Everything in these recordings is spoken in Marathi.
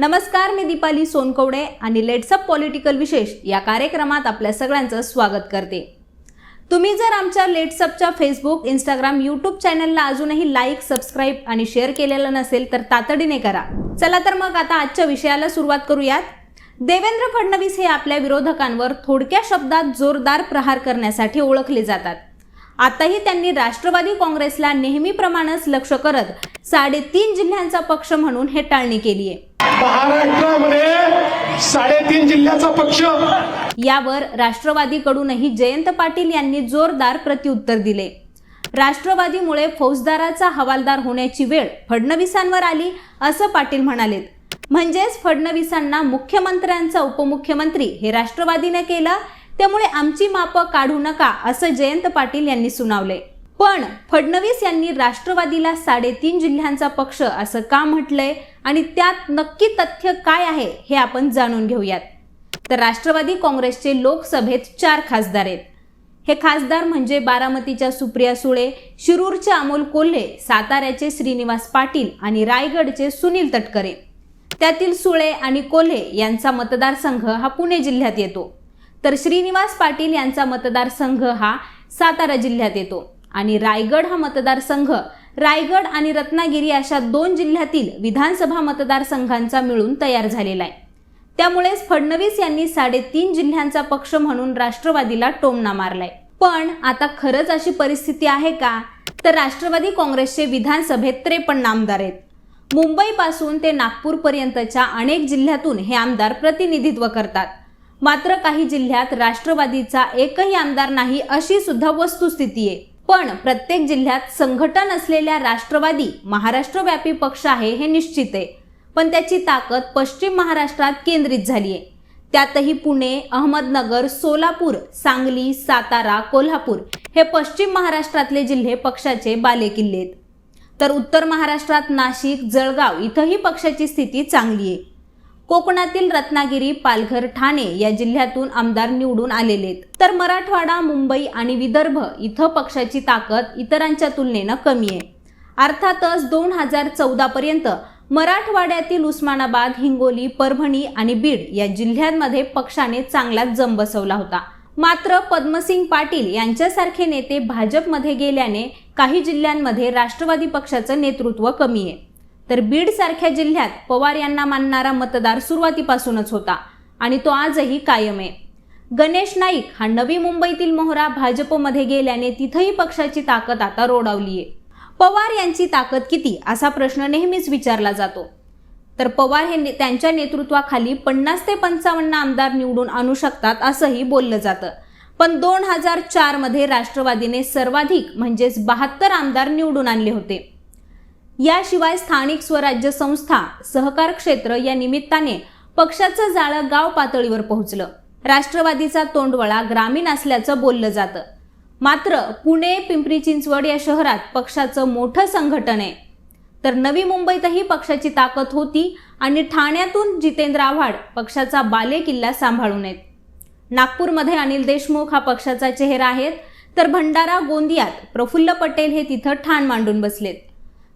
नमस्कार मी दीपाली सोनकवडे आणि लेट्सअप पॉलिटिकल विशेष या कार्यक्रमात आपल्या सगळ्यांचं स्वागत करते. तुम्ही जर आमच्या लेट्सअपच्या फेसबुक इंस्टाग्राम यूट्यूब चॅनलला अजूनही लाईक सबस्क्राईब आणि शेअर केलेलं नसेल तर तातडीने करा. चला तर मग आता आजच्या विषयाला सुरुवात करूयात. देवेंद्र फडणवीस हे आपल्या विरोधकांवर थोडक्या शब्दात जोरदार प्रहार करण्यासाठी ओळखले जातात. आताही त्यांनी राष्ट्रवादी काँग्रेसला नेहमीप्रमाणेच लक्ष करत साडेतीन जिल्ह्यांचा पक्ष म्हणून हे टाळणी केली आहे महाराष्ट्रामध्ये साडेतीन जिल्ह्याचा पक्ष. यावर राष्ट्रवादीकडूनही जयंत पाटील यांनी जोरदार प्रत्युत्तर दिले. राष्ट्रवादीमुळे फौजदाराचा हवालदार होण्याची वेळ फडणवीसांवर आली असं पाटील म्हणाले म्हणजेच फडणवीसांना मुख्यमंत्र्यांचा उपमुख्यमंत्री हे राष्ट्रवादीने केलं त्यामुळे आमची मापं काढू नका असं जयंत पाटील यांनी सुनावले. पण फडणवीस यांनी राष्ट्रवादीला साडेतीन जिल्ह्यांचा पक्ष असं का म्हटलंय आणि त्यात नक्की तथ्य काय आहे हे आपण जाणून घेऊयात. तर राष्ट्रवादी काँग्रेसचे लोकसभेत चार खासदार आहेत. हे खासदार म्हणजे बारामतीच्या सुप्रिया सुळे शिरूरचे अमोल कोल्हे साताऱ्याचे श्रीनिवास पाटील आणि रायगडचे सुनील तटकरे. त्यातील सुळे आणि कोल्हे यांचा मतदारसंघ हा पुणे जिल्ह्यात येतो. तर श्रीनिवास पाटील यांचा मतदारसंघ हा सातारा जिल्ह्यात येतो. आणि रायगड हा मतदारसंघ. रायगड आणि रत्नागिरी अशा दोन जिल्ह्यातील विधानसभा मतदारसंघांचा मिळून तयार झालेला आहे. त्यामुळेच फडणवीस यांनी साडेतीन जिल्ह्यांचा पक्ष म्हणून राष्ट्रवादीला टोमणा मारलाय. पण आता खरंच अशी परिस्थिती आहे का? तर राष्ट्रवादी काँग्रेसचे विधानसभेत त्रेपन्न आमदार आहेत. मुंबईपासून ते नागपूरपर्यंतच्या अनेक जिल्ह्यातून हे आमदार प्रतिनिधित्व करतात. मात्र काही जिल्ह्यात राष्ट्रवादीचा एकही आमदार नाही अशी सुद्धा वस्तुस्थिती आहे. पण प्रत्येक जिल्ह्यात संघटन असलेल्या राष्ट्रवादी महाराष्ट्रव्यापी पक्ष आहे हे निश्चित आहे. पण त्याची ताकद पश्चिम महाराष्ट्रात केंद्रित झाली आहे. त्यातही पुणे अहमदनगर सोलापूर सांगली सातारा कोल्हापूर हे पश्चिम महाराष्ट्रातले जिल्हे पक्षाचे बालेकिल्ले आहेत. तर उत्तर महाराष्ट्रात नाशिक जळगाव इथंही पक्षाची स्थिती चांगली आहे. कोकणातील रत्नागिरी पालघर ठाणे या जिल्ह्यातून आमदार निवडून आलेले आहेत तर मराठवाडा मुंबई आणि विदर्भ इथं पक्षाची ताकद इतरांच्या तुलनेनं कमी आहे. अर्थातच दोन हजार चौदा पर्यंत मराठवाड्यातील उस्मानाबाद हिंगोली परभणी आणि बीड या जिल्ह्यांमध्ये पक्षाने चांगलाच जम बसवला होता. मात्र पद्मसिंग पाटील यांच्यासारखे नेते भाजपमध्ये गेल्याने काही जिल्ह्यांमध्ये राष्ट्रवादी पक्षाचं नेतृत्व कमी आहे. तर बीड सारख्या जिल्ह्यात पवार यांना मानणारा मतदार सुरुवातीपासूनच होता आणि तो आजही कायम आहे. गणेश नाईक हा नवी मुंबईतील मोहरा भाजपमध्ये गेल्याने तिथंही पक्षाची ताकद आता रोडावली आहे. पवार यांची ताकद किती असा प्रश्न नेहमीच विचारला जातो. तर पवार हे ने- त्यांच्या नेतृत्वाखाली पन्नास ते पंचावन्न आमदार निवडून आणू शकतात असंही बोललं जातं. पण दोन हजार चारमध्ये राष्ट्रवादीने सर्वाधिक म्हणजेच बहात्तर आमदार निवडून आणले होते. याशिवाय स्थानिक स्वराज्य संस्था सहकार क्षेत्र या निमित्ताने पक्षाचं जाळं गाव पातळीवर पोहोचलं. राष्ट्रवादीचा तोंडवळा ग्रामीण असल्याचं बोललं जातं. मात्र पुणे पिंपरी चिंचवड या शहरात पक्षाचं मोठं संघटन आहे. तर नवी मुंबईतही पक्षाची ताकद होती आणि ठाण्यातून जितेंद्र आव्हाड पक्षाचा बालेकिल्ला सांभाळून आहेत. नागपूरमध्ये अनिल देशमुख हा पक्षाचा चेहरा आहेत तर भंडारा गोंदियात प्रफुल्ल पटेल हे तिथं ठाण मांडून बसलेत.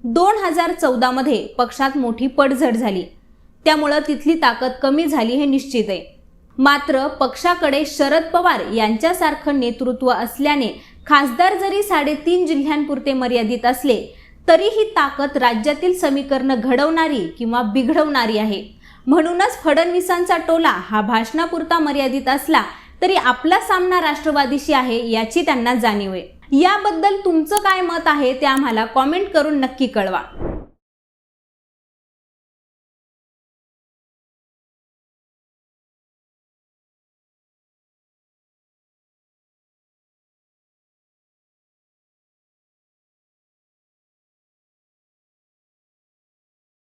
दोन हजार चौदामध्ये पक्षात मोठी पडझड झाली. त्यामुळं तिथली ताकद कमी झाली हे निश्चित आहे. मात्र पक्षाकडे शरद पवार यांच्यासारखं नेतृत्व असल्याने खासदार जरी साडेतीन जिल्ह्यांपुरते मर्यादित असले तरी ही ताकद राज्यातील समीकरणं घडवणारी किंवा बिघडवणारी आहे. म्हणूनच फडणवीसांचा टोला हा भाषणापुरता मर्यादित असला तरी आपला सामना राष्ट्रवादीशी आहे याची त्यांना जाणीव आहे. याबद्दल तुमचं काय मत आहे ते आम्हाला कॉमेंट करून नक्की कळवा.